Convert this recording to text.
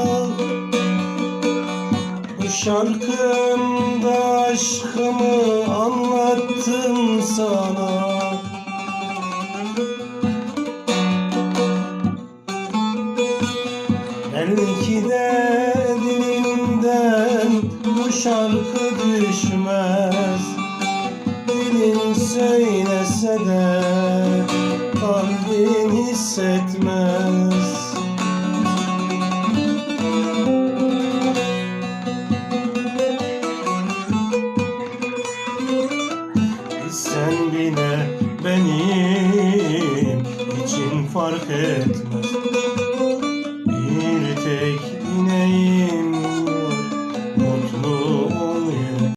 Ah, şarkımda aşkımı anlattım sana. Belki de dilinden bu şarkı düşmez. Dilin söylese de kalbin hissetmez. Sen bile benim için fark etmez